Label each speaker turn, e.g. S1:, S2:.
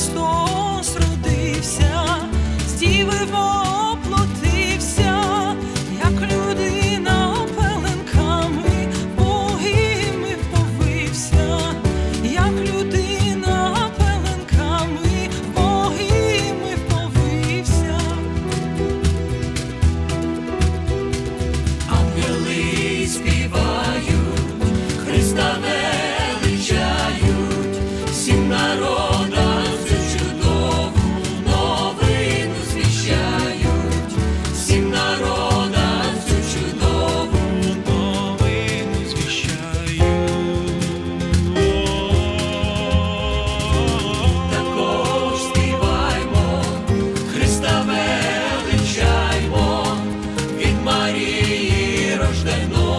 S1: Христос родився, з діви Божої. Марии рождено.